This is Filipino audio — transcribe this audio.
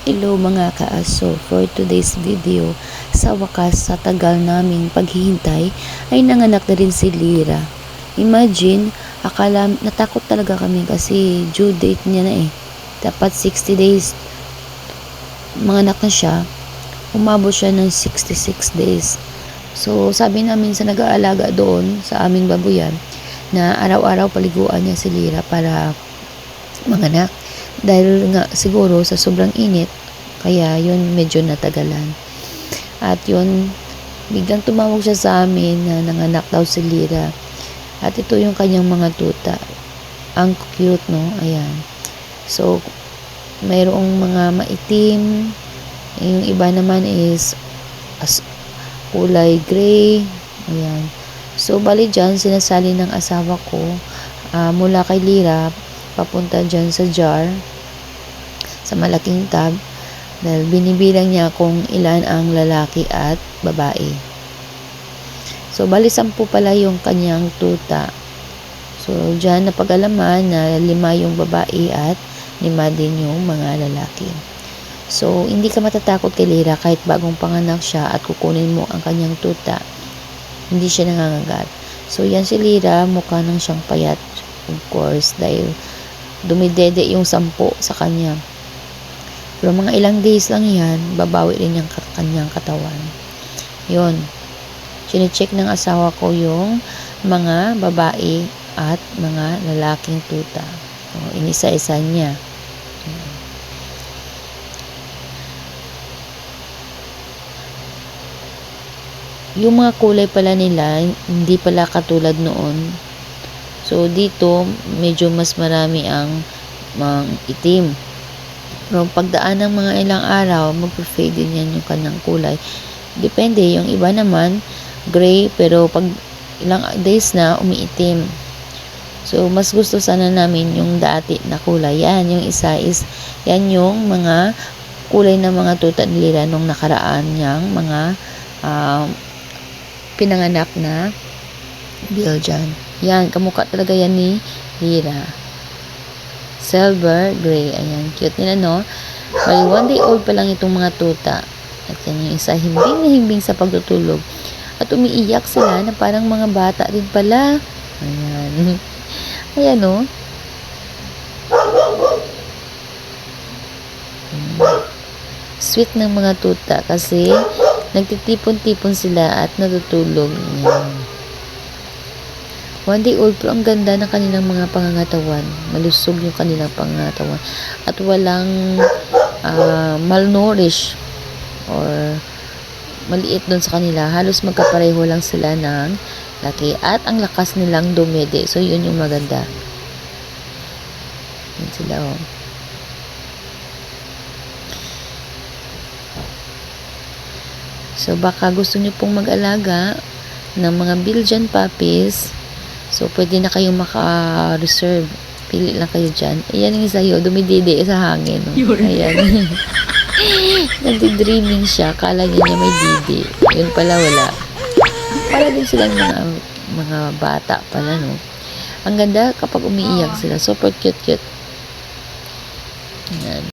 Hello mga kaaso, for today's video, sa wakas sa tagal naming paghihintay ay nanganak na rin si Lira. Imagine, akala natakot talaga kami kasi due date niya na eh. Dapat 60 days manganak na siya. Umabot siya ng 66 days. So sabi namin sa nag-aalaga doon sa aming babuyan na araw-araw paliguan niya si Lira para manganak dahil nga siguro sa sobrang init kaya yun medyo natagalan. At yun biglang tumawag siya sa amin na nanganak daw si Lira. At ito yung kanyang mga tuta. Ang cute no? Ayan. So mayroong mga maitim. Yung iba naman is as kulay gray. Ayan. So bali dyan sinasali ng asawa ko ah, mula kay Lira papunta dyan sa jar sa malaking tab dahil binibilang niya kung ilan ang lalaki at babae. So, bali sampu pala yung kanyang tuta. So, dyan napag-alaman na lima yung babae at lima din yung mga lalaki. So, hindi ka matatakot kay Lira kahit bagong panganak siya at kukunin mo ang kanyang tuta. Hindi siya nangangagat. So, yan si Lira, mukha nang siyang payat. Of course, dahil dumidede yung sampo sa kanya. Pero mga ilang days lang yan, babawi rin yung kanyang katawan. Yun. Chinecheck ng asawa ko yung mga babae at mga lalaking tuta. So, inisa-isa niya. Yung mga kulay pala nila, hindi pala katulad noon. So, dito, medyo mas marami ang mga itim. Pero pagdaan ng mga ilang araw, mag-fade din yan yung kanyang kulay. Depende, yung iba naman, gray, pero pag ilang days na, umiitim. So, mas gusto sana namin yung dati na kulay. Yan, yung isa is, yan yung mga kulay ng mga tuta nila nung nakaraan niyang mga um, pinanganak na Belgian. Yan, kamukha talaga yan ni Lira silver gray. Ayan, cute nila, no? Bali, one day old pa lang itong mga tuta. At yan yung isa, himbing na himbing sa pagtutulog. At umiiyak sila na parang mga bata din pala. Ayan. Ayan, no? Sweet ng mga tuta kasi nagtitipon-tipon sila at natutulog. Ayan. One day old pero ang ganda ng kanilang mga pangangatawan. Malusog yung kanilang pangangatawan. At walang uh, malnourished or maliit doon sa kanila. Halos magkapareho lang sila ng laki. At ang lakas nilang dumede. So, yun yung maganda. Yun sila, oh. So, baka gusto nyo pong mag-alaga ng mga Belgian puppies So, pwede na kayong maka-reserve. Pili lang kayo dyan. Ayan yung isa yun. Dumididi sa hangin. No? Ayan. Nagdi-dreaming siya. Kala niya niya may didi. Yun pala wala. Para din silang mga, mga bata pala, no? Ang ganda kapag umiiyak sila. Super cute-cute. Ayan.